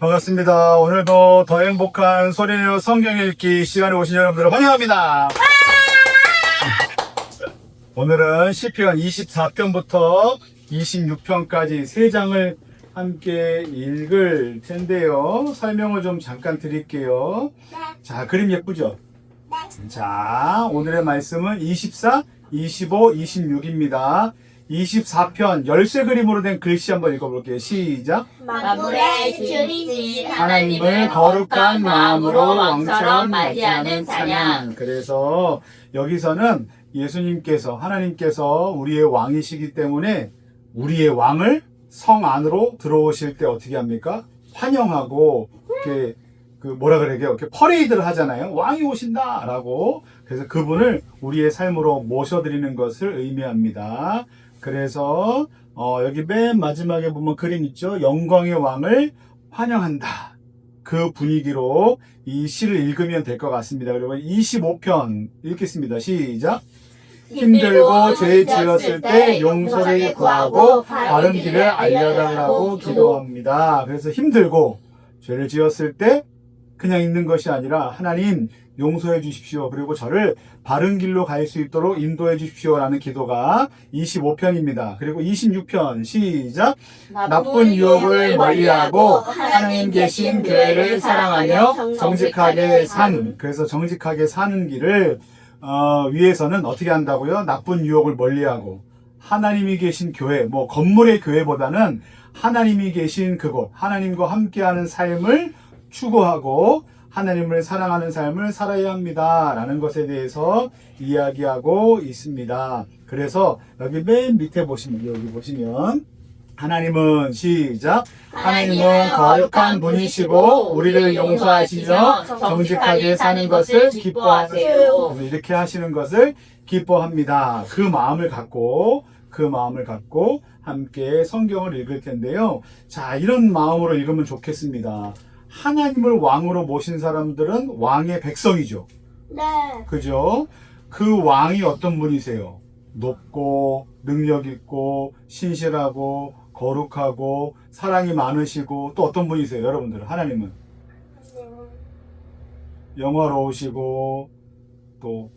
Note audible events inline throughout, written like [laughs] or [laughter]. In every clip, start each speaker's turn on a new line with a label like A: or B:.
A: 반갑습니다. 오늘도 더 행복한 소리내어 성경 읽기 시간에 오신 여러분들을 환영합니다. [laughs] 오늘은 시편 24편부터 26편까지 세 장을 함께 읽을 텐데요. 설명을 좀 잠깐 드릴게요. 자, 그림 예쁘죠? 자, 오늘의 말씀은 24, 25, 26입니다. 24편 열쇠 그림으로 된 글씨 한번 읽어볼게요. 시작.
B: 만물의 주이신
A: 하나님을 거룩한 마음으로 왕처럼 맞이하는 찬양. 그래서 여기서는 예수님께서 하나님께서 우리의 왕이시기 때문에 우리의 왕을 성 안으로 들어오실 때 어떻게 합니까? 환영하고 이렇게 그 뭐라 그래요? 이렇게 퍼레이드를 하잖아요. 왕이 오신다라고. 그래서 그분을 우리의 삶으로 모셔드리는 것을 의미합니다. 그래서 어, 여기 맨 마지막에 보면 그림 있죠? 영광의 왕을 환영한다. 그 분위기로 이 시를 읽으면 될 것 같습니다. 그리고 25편 읽겠습니다. 시작. 힘들고 죄 지었을 때 용서를 구하고 바른 길을 알려달라고 기도합니다. 그래서 힘들고 죄를 지었을 때 그냥 있는 것이 아니라 하나님 용서해 주십시오. 그리고 저를 바른 길로 갈 수 있도록 인도해 주십시오 라는 기도가 25편입니다. 그리고 26편 시작. 나쁜 유혹을 멀리하고 하나님 계신 교회를 사랑하며 정직하게 산. 그래서 정직하게 사는 길을 어, 위해서는 어떻게 한다고요? 나쁜 유혹을 멀리하고 하나님이 계신 교회, 뭐 건물의 교회보다는 하나님이 계신 그곳, 하나님과 함께하는 삶을 추구하고 하나님을 사랑하는 삶을 살아야 합니다. 라는 것에 대해서 이야기하고 있습니다. 그래서 여기 맨 밑에 보시면, 여기 보시면, 하나님은 시작. 하나님은 거룩한 분이시고 우리를 용서하시며 정직하게 사는 것을 기뻐하세요. 이렇게 하시는 것을 기뻐합니다. 그 마음을 갖고 그 마음을 갖고 함께 성경을 읽을 텐데요. 자, 이런 마음으로 읽으면 좋겠습니다. 하나님을 왕으로 모신 사람들은 왕의 백성이죠.
B: 네.
A: 그죠? 그 왕이 어떤 분이세요? 높고 능력 있고 신실하고 거룩하고 사랑이 많으시고 또 어떤 분이세요, 여러분들? 하나님은 영화로우시고 또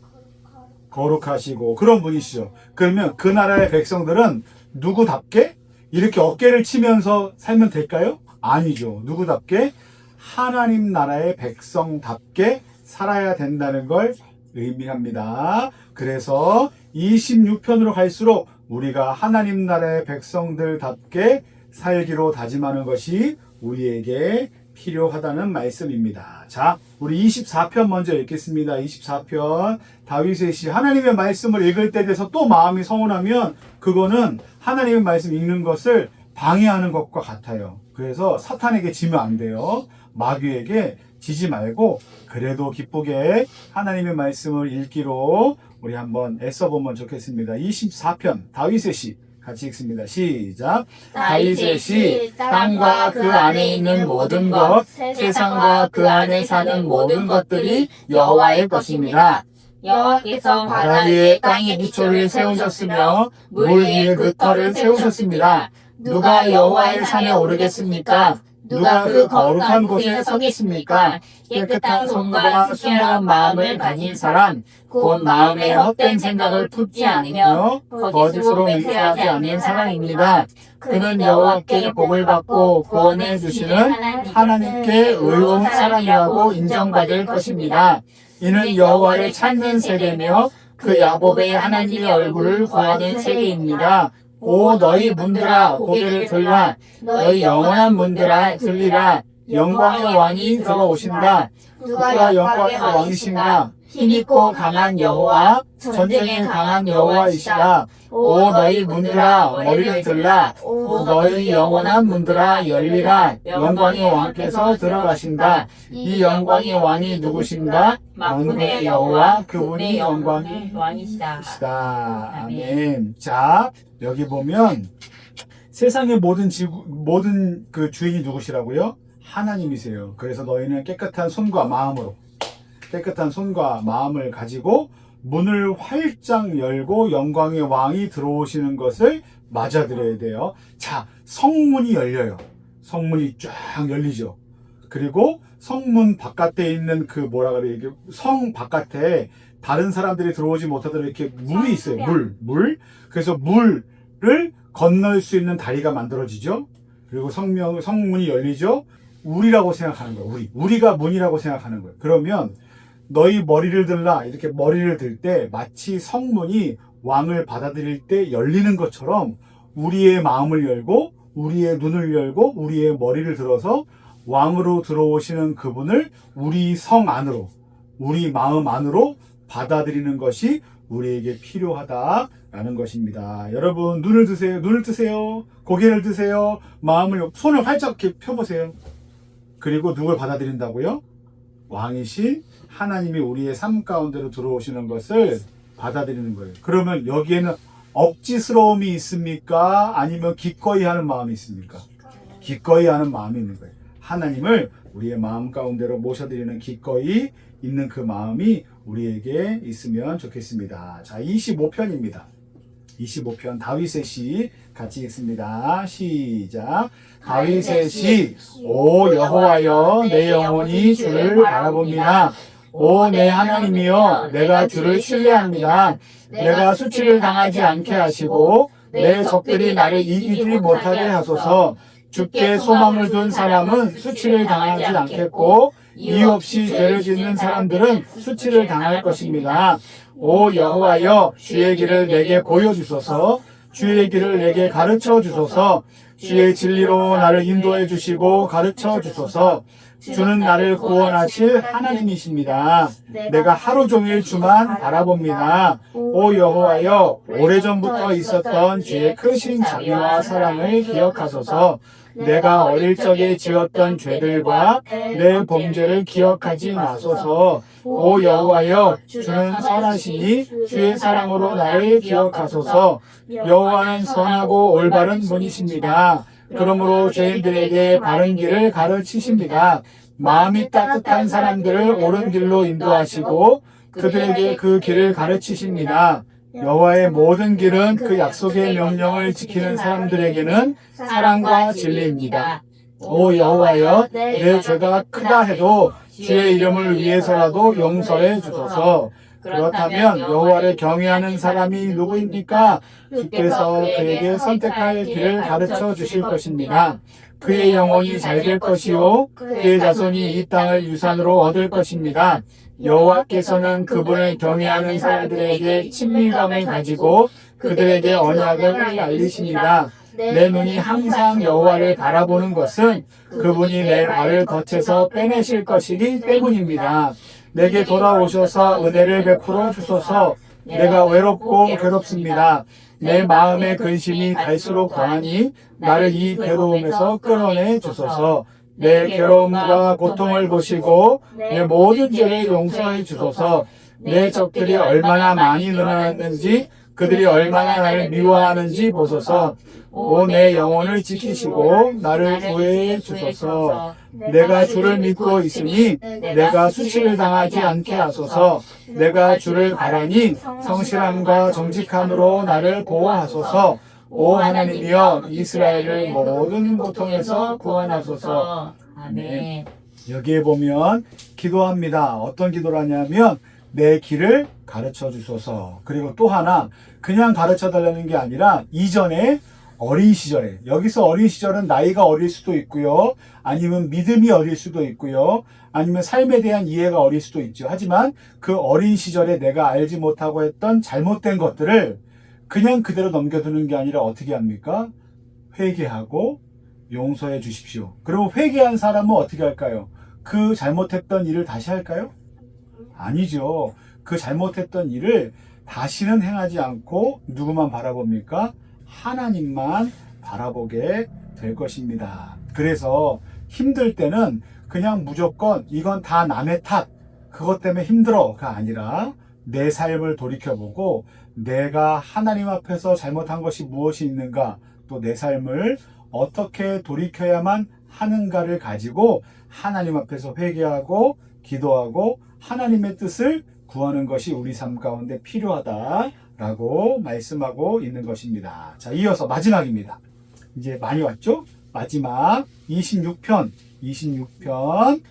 A: 거룩하시고 그런 분이시죠. 그러면 그 나라의 백성들은 누구답게 이렇게 어깨를 치면서 살면 될까요? 아니죠. 누구답게 하나님 나라의 백성답게 살아야 된다는 걸 의미합니다. 그래서 26편으로 갈수록 우리가 하나님 나라의 백성들답게 살기로 다짐하는 것이 우리에게 필요하다는 말씀입니다. 자, 우리 24편 먼저 읽겠습니다. 24편 다윗의 시 하나님의 말씀을 읽을 때 돼서 또 마음이 서운하면 그거는 하나님의 말씀 읽는 것을 방해하는 것과 같아요. 그래서 사탄에게 지면 안 돼요. 마귀에게 지지 말고 그래도 기쁘게 하나님의 말씀을 읽기로 우리 한번 애써보면 좋겠습니다. 24편 다윗의 시 같이 읽습니다. 시작. 다윗의 시 땅과 그 안에 있는 모든 것 세상과 그 안에 사는 모든 것들이 여호와의 것입니다.
B: 여호와께서
A: 바다 위에 땅의 기초를 세우셨으며 물 위에 그 터를 세우셨습니다. 누가 여호와의 산에 오르겠습니까? 누가 그 거룩한 곳에 서겠습니까? 깨끗한 손과 순결한 마음을 가진 사람, 곧 마음에 헛된 생각을 품지 않으며 거짓으로 맹세하지 않는 사람입니다. 그는 여호와께 복을 받고 구원해 주시는 하나님께 의로운 사람이라고 인정받을 것입니다. 이는 여호와를 찾는 세대며 그 야곱의 하나님의 얼굴을 구하는 세대입니다. 오 너희 문들아 고개를 들라 너희 영원한 문들아 들리라 영광의 왕이 들어오신다. 누가 영광의 왕이신가? 힘있고 강한 여호와? 전쟁에 강한 여호와이시다. 오 너희 문들아 머리를 들라. 오 너희 영원한 문들아 열리라. 영광의 왕께서 들어가신다. 이 영광의 왕이 누구신가? 만군의 여호와 그분이 영광이
B: 왕이시다.
A: 아멘. 자, 여기 보면 세상의 모든 지구, 모든 그 주인이 누구시라고요? 하나님이세요. 그래서 너희는 깨끗한 손과 마음으로, 깨끗한 손과 마음을 가지고 문을 활짝 열고 영광의 왕이 들어오시는 것을 맞아들여야 돼요. 자, 성문이 열려요. 성문이 쫙 열리죠. 그리고 성문 바깥에 있는 그 뭐라 그래 이게 성 바깥에 다른 사람들이 들어오지 못하도록 이렇게 물이 있어요. 물, 물. 그래서 물을 건널 수 있는 다리가 만들어지죠. 그리고 성명 성문이 열리죠. 우리라고 생각하는 거예요. 우리. 우리가 문이라고 생각하는 거예요. 그러면 너희 머리를 들라 이렇게 머리를 들 때 마치 성문이 왕을 받아들일 때 열리는 것처럼 우리의 마음을 열고 우리의 눈을 열고 우리의 머리를 들어서 왕으로 들어오시는 그분을 우리 성 안으로 우리 마음 안으로 받아들이는 것이 우리에게 필요하다라는 것입니다. 여러분 눈을 드세요. 눈을 뜨세요. 고개를 드세요. 마음을 손을 활짝 이렇게 펴보세요. 그리고 누굴 받아들인다고요? 왕이신 하나님이 우리의 삶 가운데로 들어오시는 것을 받아들이는 거예요. 그러면 여기에는 억지스러움이 있습니까? 아니면 기꺼이 하는 마음이 있습니까? 기꺼이 하는 마음이 있는 거예요. 하나님을 우리의 마음 가운데로 모셔드리는 기꺼이 있는 그 마음이 우리에게 있으면 좋겠습니다. 자, 25편입니다. 25편 다윗의 시 같이 읽습니다. 시작. 다윗의 시. 오 여호와여 내 영혼이 주를 바라봅니다. 오 내 하나님이여 내가 주를 신뢰합니다. 내가 수치를 당하지 않게 하시고 내 적들이 나를 이기지 못하게 하소서. 주께 소망을 둔 사람은 수치를 당하지 않겠고 이유 없이 죄를 짓는 사람들은 수치를 당할 것입니다. 오 여호와여 주의 길을 내게 보여주소서 주의 길을 내게 가르쳐 주소서 주의 진리로 나를 인도해 주시고 가르쳐 주소서 주는 나를 구원하실 하나님이십니다. 내가 하루 종일 주만 바라봅니다. 오 여호와여 오래전부터 있었던 주의 크신 자비와 사랑을 기억하소서 내가 어릴 적에 지었던 죄들과 내 범죄를 기억하지 마소서. 오 여호와여, 주는 선하시니 주의 사랑으로 나를 기억하소서. 여호와는 선하고 올바른 분이십니다. 그러므로 죄인들에게 바른 길을 가르치십니다. 마음이 따뜻한 사람들을 옳은 길로 인도하시고 그들에게 그 길을 가르치십니다. 여호와의 모든 길은 그 약속의 명령을 지키는 사람들에게는 사랑과 진리입니다. 오 여호와여 내 죄가 크다 해도 주의 이름을 위해서라도 용서해 주소서. 그렇다면 여호와를 경외하는 사람이 누구입니까? 주께서 그에게 선택할 길을 가르쳐 주실 것입니다. 그의 영혼이 잘 될 것이요 그의 자손이 이 땅을 유산으로 얻을 것입니다. 여호와께서는 그분을 경외하는 사람들에게 친밀감을 가지고 그들에게 언약을 알리십니다. 내 눈이 항상 여호와를 바라보는 것은 그분이 내 발을 덫에서 빼내실 것이기 때문입니다. 내게 돌아오셔서 은혜를 베풀어 주소서. 내가 외롭고 괴롭습니다. 내 마음의 근심이 갈수록 더하니 나를 이 괴로움에서 끌어내 주소서. 내 괴로움과 고통을 보시고 내 모든 죄를 용서해 주소서. 내 적들이 얼마나 많이 늘어났는지 그들이 얼마나 나를 미워하는지 보소서. 오 내 영혼을 지키시고 나를 구해 주소서. 내가 주를 믿고 있으니 내가 수치를 당하지 않게 하소서. 내가 주를 바라니 성실함과 정직함으로 나를 보호하소서. 오 하나님이여 이스라엘을 모든 고통에서 구원하소서.
B: 아멘.
A: 여기에 보면 기도합니다. 어떤 기도를 하냐면 내 길을 가르쳐 주소서. 그리고 또 하나 그냥 가르쳐 달라는 게 아니라 이전에 어린 시절에 여기서 어린 시절은 나이가 어릴 수도 있고요. 아니면 믿음이 어릴 수도 있고요. 아니면 삶에 대한 이해가 어릴 수도 있죠. 하지만 그 어린 시절에 내가 알지 못하고 했던 잘못된 것들을 그냥 그대로 넘겨두는 게 아니라 어떻게 합니까? 회개하고 용서해 주십시오. 그리고 회개한 사람은 어떻게 할까요? 그 잘못했던 일을 다시 할까요? 아니죠. 그 잘못했던 일을 다시는 행하지 않고 누구만 바라봅니까? 하나님만 바라보게 될 것입니다. 그래서 힘들 때는 그냥 무조건 이건 다 남의 탓, 그것 때문에 힘들어가 아니라 내 삶을 돌이켜보고 내가 하나님 앞에서 잘못한 것이 무엇이 있는가, 또 내 삶을 어떻게 돌이켜야만 하는가를 가지고 하나님 앞에서 회개하고 기도하고 하나님의 뜻을 구하는 것이 우리 삶 가운데 필요하다라고 말씀하고 있는 것입니다. 자, 이어서 마지막입니다. 이제 많이 왔죠? 마지막 26편 26편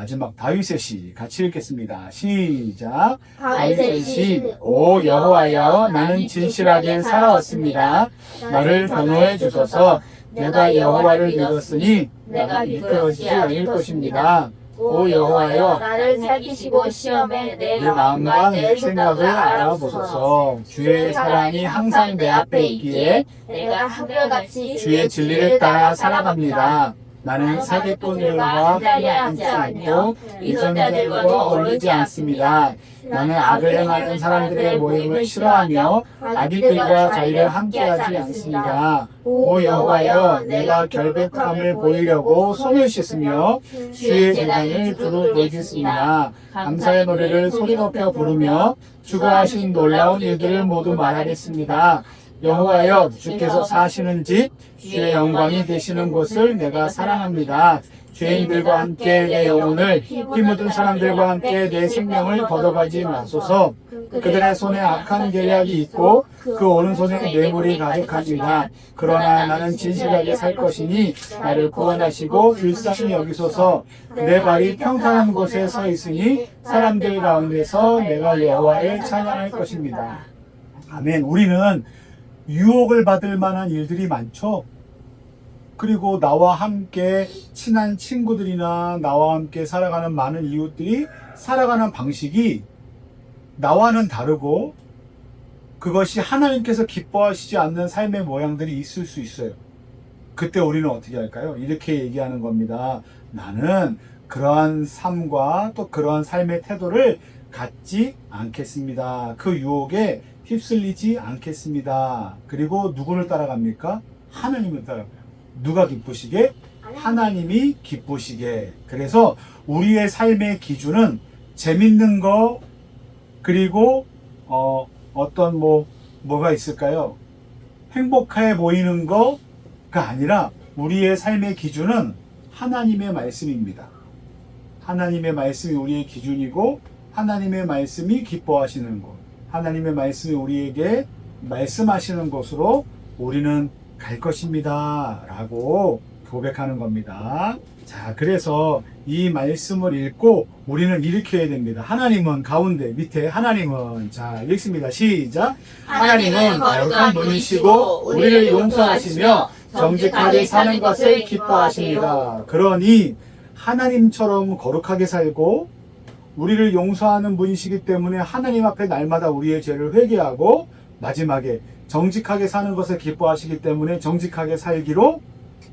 A: 마지막 다윗의 시 같이 읽겠습니다. 시작. 다윗의 시, 오 여호와여 나는 진실하게 살아왔습니다. 나를 변호해 주소서. 내가 여호와를 믿었으니 내가 이끌어지지 않을 것입니다. 오 여호와여
B: 나를 살피시고 시험에 내
A: 내 마음과 내 생각을 알아보소서. 주의 사랑이 항상 내 앞에 있기에
B: 내가 한결같이
A: 주의 진리를 따라 살아갑니다. 나는 사기꾼들과 함께하지 않고 이전자들과도 어울리지 않습니다. 나는 악을 행하는 사람들의 모임을 싫어하며 아기들과 자유를 함께하지 않습니다. 오 여호와여, 내가 결백함을 보이려고 손을 씻으며 주의 재단을 두루 내겠습니다. 감사의 노래를 소리 높여 부르며 주가 하신 놀라운 일들을 모두 말하겠습니다. 여호와여 주께서 사시는 집 주의 영광이 되시는 곳을 내가 사랑합니다. 죄인들과 함께 내 영혼을 피 묻은 사람들과 함께 내 생명을 걷어가지 마소서. 그들의 손에 악한 계략이 있고 그 오른손에 뇌물이 가득합니다. 그러나 나는 진실하게 살 것이니 나를 구원하시고 일상이 여기소서. 내 발이 평탄한 곳에 서 있으니 사람들 가운데서 내가 여호와를 찬양할 것입니다. 아멘. 우리는 유혹을 받을 만한 일들이 많죠. 그리고 나와 함께 친한 친구들이나 나와 함께 살아가는 많은 이웃들이 살아가는 방식이 나와는 다르고 그것이 하나님께서 기뻐하시지 않는 삶의 모양들이 있을 수 있어요. 그때 우리는 어떻게 할까요? 이렇게 얘기하는 겁니다. 나는 그러한 삶과 또 그러한 삶의 태도를 갖지 않겠습니다. 그 유혹에 휩쓸리지 않겠습니다. 그리고 누구를 따라갑니까? 하나님을 따라가요. 누가 기쁘시게? 하나님이 기쁘시게. 그래서 우리의 삶의 기준은 재밌는 거, 그리고, 어, 어떤 뭐, 뭐가 있을까요? 행복해 보이는 거가 아니라 우리의 삶의 기준은 하나님의 말씀입니다. 하나님의 말씀이 우리의 기준이고, 하나님의 말씀이 기뻐하시는 것. 하나님의 말씀이 우리에게 말씀하시는 곳으로 우리는 갈 것입니다. 라고 고백하는 겁니다. 자, 그래서 이 말씀을 읽고 우리는 해야 됩니다. 하나님은 가운데, 밑에 하나님은, 자, 읽습니다. 시작. 하나님은 거룩한 분이시고 우리를 용서하시며 정직하게 사는 것을 기뻐하십니다. 그러니 하나님처럼 거룩하게 살고 우리를 용서하는 분이시기 때문에 하나님 앞에 날마다 우리의 죄를 회개하고 마지막에 정직하게 사는 것을 기뻐하시기 때문에 정직하게 살기로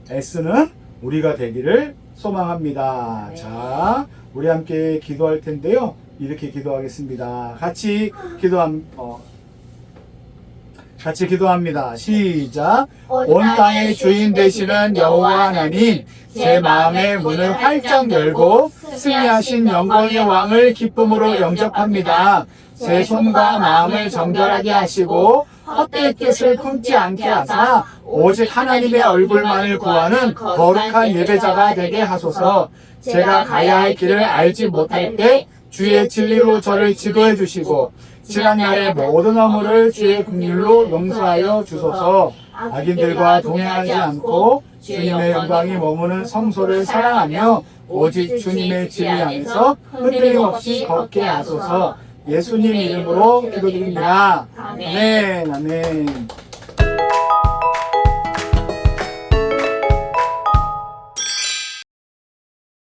A: 애쓰는 우리가 되기를 소망합니다.
B: 네.
A: 자, 우리 함께 기도할 텐데요. 이렇게 기도하겠습니다. 같이 기도함, 어, 같이 기도합니다. 시작. 온 땅의 주인 되시는 여호와 하나님, 제 마음의 문을 활짝 열고 승리하신 영광의 왕을 기쁨으로 영접합니다. 제 손과 마음을 정결하게 하시고 헛되의 뜻을 품지 않게 하사 오직 하나님의 얼굴만을 구하는 거룩한 예배자가 되게 하소서. 제가 가야 할 길을 알지 못할 때 주의 진리로 저를 지도해 주시고 지난 날의 모든 허물을 주의 긍휼로 용서하여 주소서. 악인들과 동행하지 않고 주님의 영광이 머무는 성소를 사랑하며 오직 주님의 진리 안에서 흔들림 없이 걷게 하소서. 예수님 이름으로 기도드립니다. 아멘. 아멘.